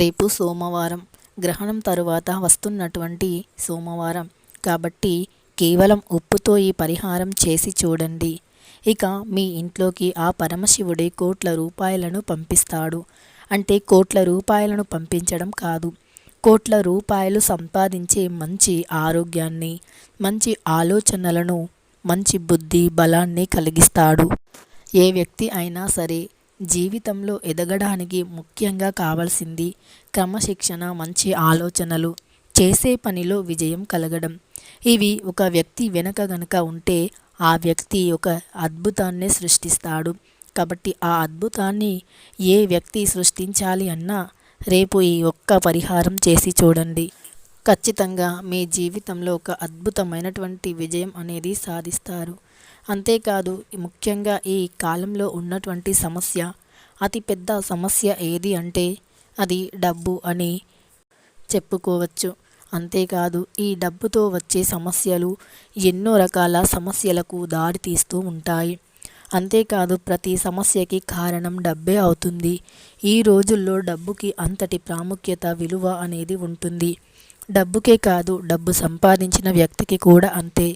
రేపు సోమవారం గ్రహణం తరువాత వస్తున్నటువంటి సోమవారం. కాబట్టి కేవలం ఉప్పుతో ఈ పరిహారం చేసి చూడండి. ఇక మీ ఇంట్లోకి ఆ పరమశివుడే కోట్ల రూపాయలను పంపిస్తాడు. అంటే కోట్ల రూపాయలను పంపించడం కాదు. కోట్ల రూపాయలు సంపాదించే మంచి ఆరోగ్యాన్ని మంచి ఆలోచనలను మంచి బుద్ధి బలాన్ని కలిగిస్తాడు. ఏ వ్యక్తి అయినా సరే జీవితంలో ఎదగడానికి ముఖ్యంగా కావాల్సింది క్రమశిక్షణ మంచి ఆలోచనలు. చేసే పనిలో విజయం కలగడం. ఇవి ఒక వ్యక్తి వెనక గనక ఉంటే ఆ వ్యక్తి ఒక అద్భుతాన్ని సృష్టిస్తాడు. కాబట్టి ఆ అద్భుతాన్ని ఏ వ్యక్తి సృష్టించాలి అన్నా రేపు ఈ ఒక్క పరిహారం చేసి చూడండి. ఖచ్చితంగా మీ జీవితంలో ఒక అద్భుతమైనటువంటి విజయం అనేది సాధిస్తారు. అంతేకాదు ముఖ్యంగా ఈ కాలంలో ఉన్నటువంటి సమస్య అతిపెద్ద సమస్య ఏది అంటే అది డబ్బు అని చెప్పుకోవచ్చు. అంతేకాదు ఈ డబ్బుతో వచ్చే సమస్యలు ఎన్నో రకాల సమస్యలకు దారితీస్తూ ఉంటాయి. అంతేకాదు ప్రతి సమస్యకి కారణం డబ్బే అవుతుంది. ఈ రోజుల్లో డబ్బుకి అంతటి ప్రాముఖ్యత విలువ అనేది ఉంటుంది. డబ్బుకే కాదు డబ్బు సంపాదించిన వ్యక్తికి కూడా అంతే.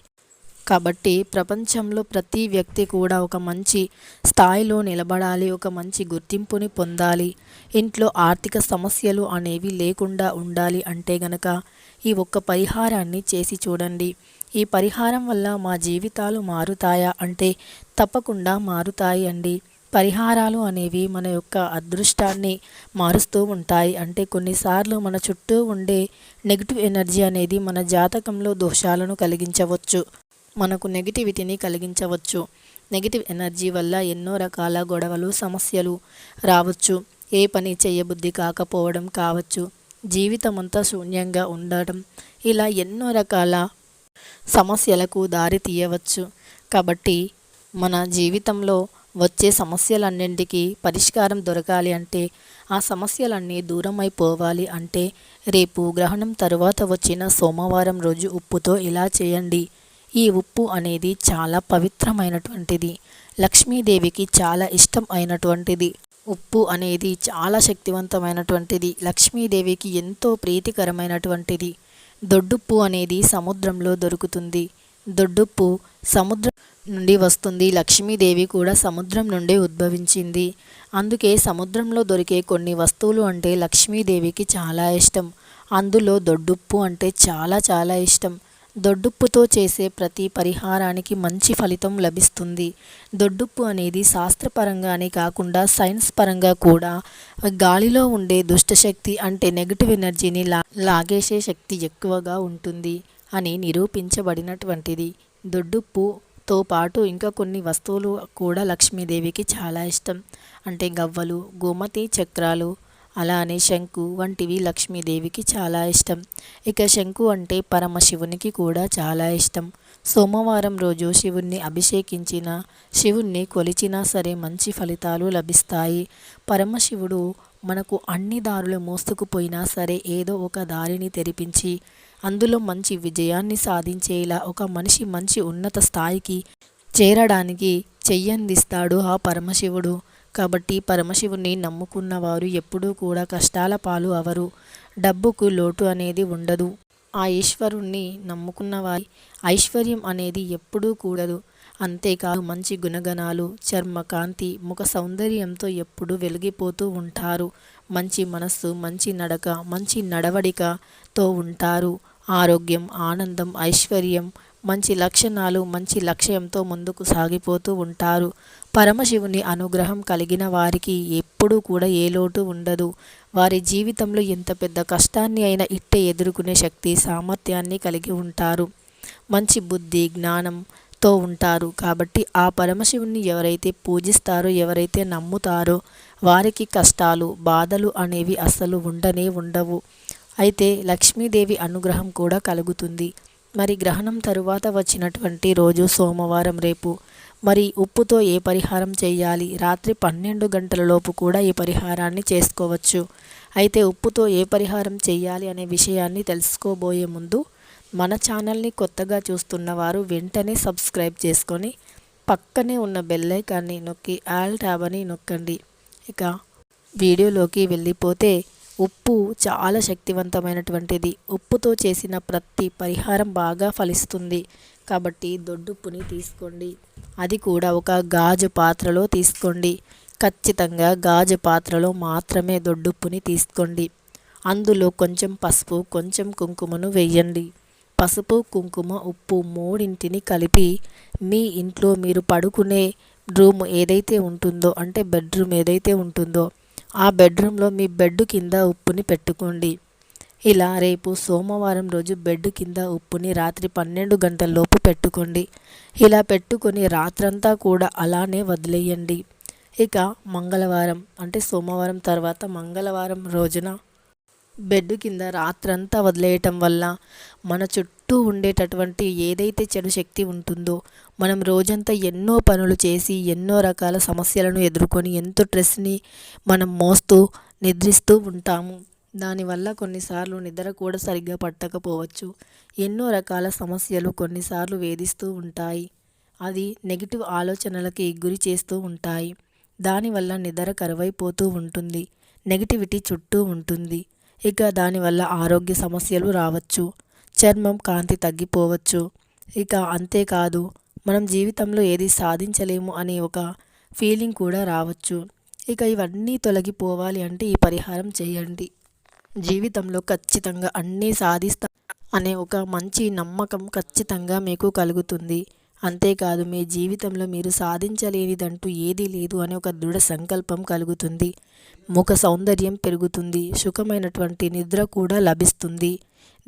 కాబట్టి ప్రపంచంలో ప్రతి వ్యక్తి కూడా ఒక మంచి స్థాయిలో నిలబడాలి ఒక మంచి గుర్తింపుని పొందాలి. ఇంట్లో ఆర్థిక సమస్యలు అనేవి లేకుండా ఉండాలి అంటే గనక ఈ ఒక్క పరిహారాన్ని చేసి చూడండి. ఈ పరిహారం వల్ల మా జీవితాలు మారుతాయా అంటే తప్పకుండా మారుతాయి అండి. పరిహారాలు అనేవి మన యొక్క అదృష్టాన్ని మారుస్తూ ఉంటాయి. అంటే కొన్నిసార్లు మన చుట్టూ ఉండే నెగిటివ్ ఎనర్జీ అనేది మన జాతకంలో దోషాలను కలిగించవచ్చు. మనకు నెగిటివిటీని కలిగించవచ్చు. నెగిటివ్ ఎనర్జీ వల్ల ఎన్నో రకాల గొడవలు సమస్యలు రావచ్చు. ఏ పని చేయబుద్ధి కాకపోవడం కావచ్చు. జీవితం అంతా శూన్యంగా ఉండడం ఇలా ఎన్నో రకాల సమస్యలకు దారి తీయవచ్చు. కాబట్టి మన జీవితంలో వచ్చే సమస్యలన్నింటికీ పరిష్కారం దొరకాలి అంటే ఆ సమస్యలన్నీ దూరం అయిపోవాలి అంటే రేపు గ్రహణం తరువాత వచ్చిన సోమవారం రోజు ఉప్పుతో ఇలా చేయండి. ఈ ఉప్పు అనేది చాలా పవిత్రమైనటువంటిది. లక్ష్మీదేవికి చాలా ఇష్టం అయినటువంటిది. ఉప్పు అనేది చాలా శక్తివంతమైనటువంటిది. లక్ష్మీదేవికి ఎంతో ప్రీతికరమైనటువంటిది. దొడ్డుప్పు అనేది సముద్రంలో దొరుకుతుంది. దొడ్డుప్పు సముద్రం నుండి వస్తుంది. లక్ష్మీదేవి కూడా సముద్రం నుండి ఉద్భవించింది. అందుకే సముద్రంలో దొరికే కొన్ని వస్తువులు అంటే లక్ష్మీదేవికి చాలా ఇష్టం. అందులో దొడ్డుప్పు అంటే చాలా చాలా ఇష్టం. దొడ్డుప్పుతో చేసే ప్రతి పరిహారానికి మంచి ఫలితం లభిస్తుంది. దొడ్డుప్పు అనేది శాస్త్రపరంగానే కాకుండా సైన్స్ పరంగా కూడా. గాలిలో ఉండే దుష్టశక్తి అంటే నెగిటివ్ ఎనర్జీని లా లాగేసే శక్తి ఎక్కువగా ఉంటుంది అని నిరూపించబడినటువంటిది. దొడ్డుప్పుతో పాటు ఇంకా కొన్ని వస్తువులు కూడా లక్ష్మీదేవికి చాలా ఇష్టం. అంటే గవ్వలు గోమతి చక్రాలు అలానే శంకు వంటివి లక్ష్మీదేవికి చాలా ఇష్టం. ఇక శంకు అంటే పరమశివునికి కూడా చాలా ఇష్టం. సోమవారం రోజు శివుణ్ణి అభిషేకించిన శివుణ్ణి కొలిచినా సరే మంచి ఫలితాలు లభిస్తాయి. పరమశివుడు మనకు అన్ని దారులు మోసుకుపోయినా సరే ఏదో ఒక దారిని తెరిపించి అందులో మంచి విజయాన్ని సాధించేలా ఒక మనిషి మంచి ఉన్నత స్థాయికి చేరడానికి చెయ్యందిస్తాడు ఆ పరమశివుడు. కాబట్టి పరమశివుని నమ్ముకున్న వారు ఎప్పుడూ కూడా కష్టాల పాలు అవరు. డబ్బుకు లోటు అనేది ఉండదు. ఆ ఈశ్వరుణ్ణి నమ్ముకున్న వారి ఐశ్వర్యం అనేది ఎప్పుడూ కూడదు. అంతేకాదు మంచి గుణగణాలు చర్మ కాంతి ముఖ సౌందర్యంతో ఎప్పుడు వెలిగిపోతూ ఉంటారు. మంచి మనస్సు మంచి నడక మంచి నడవడికతో ఉంటారు. ఆరోగ్యం ఆనందం ఐశ్వర్యం మంచి లక్షణాలు మంచి లక్ష్యంతో ముందుకు సాగిపోతూ ఉంటారు. పరమశివుని అనుగ్రహం కలిగిన వారికి ఎప్పుడూ కూడా ఏ లోటు ఉండదు. వారి జీవితంలో ఎంత పెద్ద కష్టాన్ని అయినా ఇట్టే ఎదుర్కొనే శక్తి సామర్థ్యాన్ని కలిగి ఉంటారు. మంచి బుద్ధి జ్ఞానంతో ఉంటారు. కాబట్టి ఆ పరమశివుని ఎవరైతే పూజిస్తారో ఎవరైతే నమ్ముతారో వారికి కష్టాలు బాధలు అనేవి అస్సలు ఉండనే ఉండవు. అయితే లక్ష్మీదేవి అనుగ్రహం కూడా కలుగుతుంది. మరి గ్రహణం తరువాత వచ్చినటువంటి రోజు సోమవారం రేపు. మరి ఉప్పుతో ఏ పరిహారం చేయాలి? రాత్రి పన్నెండు గంటల లోపు కూడా ఈ పరిహారాన్ని చేసుకోవచ్చు. అయితే ఉప్పుతో ఏ పరిహారం చేయాలి అనే విషయాన్ని తెలుసుకోబోయే ముందు మన ఛానల్ని కొత్తగా చూస్తున్న వారు వెంటనే సబ్స్క్రైబ్ చేసుకొని పక్కనే ఉన్న బెల్లైకాన్ని నొక్కి ఆల్ ట్యాబ్ అని నొక్కండి. ఇక వీడియోలోకి వెళ్ళిపోతే ఉప్పు చాలా శక్తివంతమైనటువంటిది. ఉప్పుతో చేసిన ప్రతి పరిహారం బాగా ఫలిస్తుంది. కాబట్టి దొడ్డుప్పుని తీసుకోండి. అది కూడా ఒక గాజు పాత్రలో తీసుకోండి. ఖచ్చితంగా గాజు పాత్రలో మాత్రమే దొడ్డుప్పుని తీసుకోండి. అందులో కొంచెం పసుపు కొంచెం కుంకుమను వేయండి. పసుపు కుంకుమ ఉప్పు మూడింటిని కలిపి మీ ఇంట్లో మీరు పడుకునే రూమ్ ఏదైతే ఉంటుందో అంటే బెడ్రూమ్ ఏదైతే ఉంటుందో ఆ బెడ్రూమ్లో మీ బెడ్ కింద ఉప్పుని పెట్టుకోండి. ఇలా రేపు సోమవారం రోజు బెడ్ కింద ఉప్పుని రాత్రి పన్నెండు గంటలలోపు పెట్టుకోండి. ఇలా పెట్టుకొని రాత్రంతా కూడా అలానే వదిలేయండి. ఇక మంగళవారం అంటే సోమవారం తర్వాత మంగళవారం రోజున బెడ్ కింద రాత్రంతా వదిలేయటం వల్ల మన చుట్టూ ఉండేటటువంటి ఏదైతే చెడు శక్తి ఉంటుందో మనం రోజంతా ఎన్నో పనులు చేసి ఎన్నో రకాల సమస్యలను ఎదుర్కొని ఎంతో స్ట్రెస్ని మనం మోస్తూ నిద్రిస్తూ ఉంటాము. దానివల్ల కొన్నిసార్లు నిద్ర కూడా సరిగ్గా పట్టకపోవచ్చు. ఎన్నో రకాల సమస్యలు కొన్నిసార్లు వేధిస్తూ ఉంటాయి. అది నెగిటివ్ ఆలోచనలకి గురి చేస్తూ ఉంటాయి. దానివల్ల నిద్ర కరువైపోతూ ఉంటుంది. నెగిటివిటీ చుట్టూ ఉంటుంది. ఇక దానివల్ల ఆరోగ్య సమస్యలు రావచ్చు. చర్మం కాంతి తగ్గిపోవచ్చు. ఇక అంతేకాదు మనం జీవితంలో ఏది సాధించలేము అనే ఒక ఫీలింగ్ కూడా రావచ్చు. ఇక ఇవన్నీ తొలగిపోవాలి అంటే ఈ పరిహారం చేయండి. జీవితంలో ఖచ్చితంగా అన్నీ సాధిస్తా అనే ఒక మంచి నమ్మకం ఖచ్చితంగా మీకు కలుగుతుంది. అంతేకాదు మీ జీవితంలో మీరు సాధించలేనిదంటూ ఏదీ లేదు అనే ఒక దృఢ సంకల్పం కలుగుతుంది. ముఖ సౌందర్యం పెరుగుతుంది. సుఖమైనటువంటి నిద్ర కూడా లభిస్తుంది.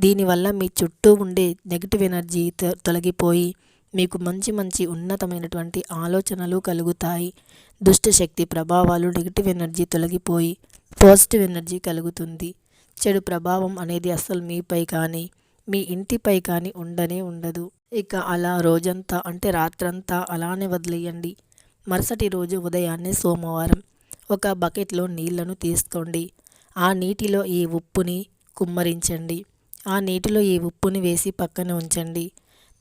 దీనివల్ల మీ చుట్టూ ఉండే నెగిటివ్ ఎనర్జీ తొలగిపోయి మీకు మంచి మంచి ఉన్నతమైనటువంటి ఆలోచనలు కలుగుతాయి. దుష్టశక్తి ప్రభావాలు నెగిటివ్ ఎనర్జీ తొలగిపోయి పాజిటివ్ ఎనర్జీ కలుగుతుంది. చెడు ప్రభావం అనేది అస్సలు మీపై కానీ మీ ఇంటిపై కానీ ఉండనే ఉండదు. ఇక అలా రోజంతా అంటే రాత్రంతా అలానే వదిలేయండి. మరుసటి రోజు ఉదయాన్నే సోమవారం ఒక బకెట్లో నీళ్ళను తీసుకోండి. ఆ నీటిలో ఈ ఉప్పుని కుమ్మరించండి. ఆ నీటిలో ఈ ఉప్పుని వేసి పక్కన ఉంచండి.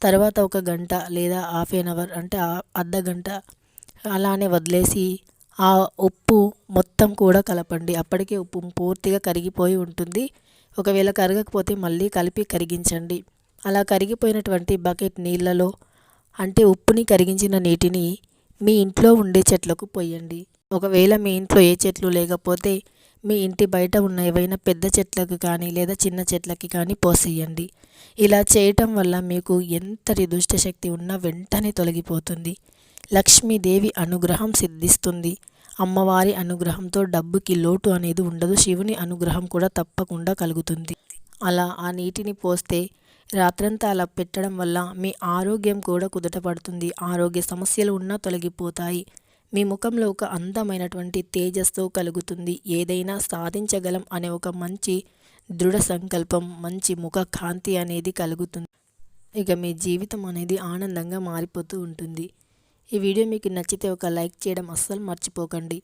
తర్వాత ఒక గంట లేదా హాఫ్ ఎన్ అవర్ అంటే అర్ధ గంట అలానే వదిలేసి ఆ ఉప్పు మొత్తం కూడా కలపండి. అప్పటికే ఉప్పు పూర్తిగా కరిగిపోయి ఉంటుంది. ఒకవేళ కరగకపోతే మళ్ళీ కలిపి కరిగించండి. అలా కరిగిపోయినటువంటి బకెట్ నీళ్ళలో అంటే ఉప్పుని కరిగించిన నీటిని మీ ఇంట్లో ఉండే చెట్లకు పోయండి. ఒకవేళ మీ ఇంట్లో ఏ చెట్లు లేకపోతే మీ ఇంటి బయట ఉన్న ఏవైనా పెద్ద చెట్లకు కానీ లేదా చిన్న చెట్లకి కానీ పోసేయండి. ఇలా చేయటం వల్ల మీకు ఎంతటి దుష్టశక్తి ఉన్నా వెంటనే తొలగిపోతుంది. లక్ష్మీదేవి అనుగ్రహం సిద్ధిస్తుంది. అమ్మవారి అనుగ్రహంతో డబ్బుకి లోటు అనేది ఉండదు. శివుని అనుగ్రహం కూడా తప్పకుండా కలుగుతుంది. అలా ఆ నీటిని పోస్తే రాత్రంతా అలా పెట్టడం వల్ల మీ ఆరోగ్యం కూడా కుదుటపడుతుంది. ఆరోగ్య సమస్యలు ఉన్నా తొలగిపోతాయి. మీ ముఖంలో ఒక అందమైనటువంటి తేజస్తో కలుగుతుంది. ఏదైనా సాధించగలం అనే ఒక మంచి దృఢ సంకల్పం మంచి ముఖ కాంతి అనేది కలుగుతుంది. ఇక మీ జీవితం అనేది ఆనందంగా మారిపోతూ ఉంటుంది. ఈ వీడియో మీకు నచ్చితే ఒక లైక్ చేయడం అస్సలు మర్చిపోకండి.